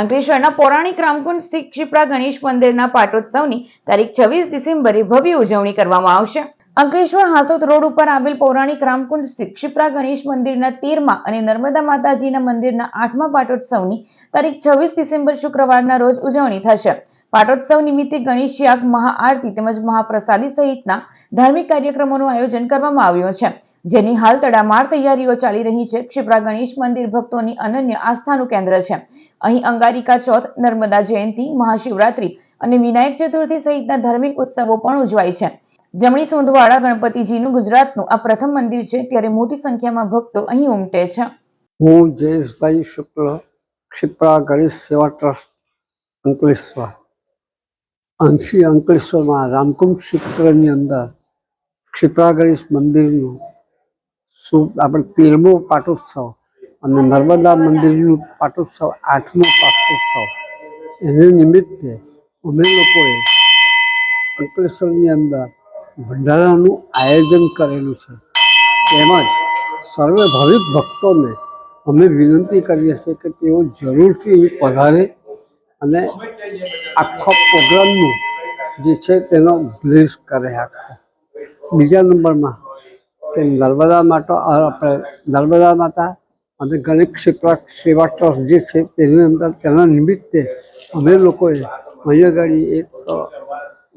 અંકલેશ્વરના પૌરાણિક રામકુંડ સ્થિત ક્ષિપ્રા ગણેશ મંદિરના પાટોત્સવની તારીખ છવ્વીસ ડિસેમ્બરે ભવ્ય ઉજવણી કરવામાં આવશે. અંકલેશ્વર હાસોદ રોડ ઉપર આવેલ પૌરાણિક રામકુંડ સ્થિત ક્ષિપ્રા ગણેશ મંદિરના તેરમા અને નર્મદા માતાજીના મંદિરના આઠમા પાટોત્સવની તારીખ છવ્વીસ ડિસેમ્બર શુક્રવારના રોજ ઉજવણી થશે. પાટોત્સવ નિમિત્તે ગણેશ યાગ, મહાઆરતી તેમજ મહાપ્રસાદી સહિતના ધાર્મિક કાર્યક્રમોનું આયોજન કરવામાં આવ્યું છે. જેની હાલ તડામાર તૈયારીઓ ચાલી રહી છે. ક્ષિપ્રા ગણેશ મંદિર ભક્તોની અનન્ય આસ્થાનું કેન્દ્ર છે. અહીં અંગારિકા ચોથ, નર્મદા જયંતિ, મહાશિવરાત્રી અને વિનાયક ચતુર્થી સહિતના ધાર્મિક ઉત્સવો પણ ઉજવાય છે. જમણી સોંધવાળા ગણપતિજીનું ગુજરાતનું આ પ્રથમ મંદિર છે ત્યારે મોટી સંખ્યામાં ભક્તો અહીં ઉમટે છે. હું જયેશભાઈ શુક્લ ક્ષિપ્રા ગણેશ સેવા ટ્રસ્ટ, અંકલેશ્વર. અંશી અંકલેશ્વરમાં રામકુંભ ક્ષેત્રની અંદર ક્ષિપ્રા ગણેશ મંદિરનું શું, આપણે તેરમો પાટોત્સવ અને નર્મદા મંદિરનું પાટોત્સવ, આઠમો પાટોત્સવ. એને નિમિત્તે અમે લોકોએ અંકલેશ્વરની અંદર ભંડારાનું આયોજન કરેલું છે. તેમજ સર્વે ભાવિક ભક્તોને અમે વિનંતી કરીએ છીએ કે તેઓ જરૂરથી અહીં પધારે અને આખો પ્રોગ્રામનું જે છે તેનો બ્લેસ કરે આખો. બીજા નંબરમાં કે નર્મદા માતા આપણે નર્મદા માતા અને ગણિત ક્ષેત્ર સેવા ટ્રસ્ટ જે છે તેની અંદર તેના નિમિત્તે અમે લોકોએ અહીંયા આગળ એક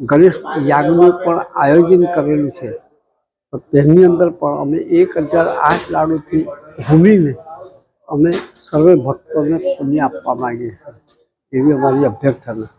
ગણેશ યાગનું પણ આયોજન કરેલું છે. તેની અંદર પણ અમે એક હજાર આઠ લાડુથી ભૂમિને અમે સર્વે ભક્તોને પુણ્ય આપવા માંગીએ છીએ. એવી અમારી અભ્યર્થના.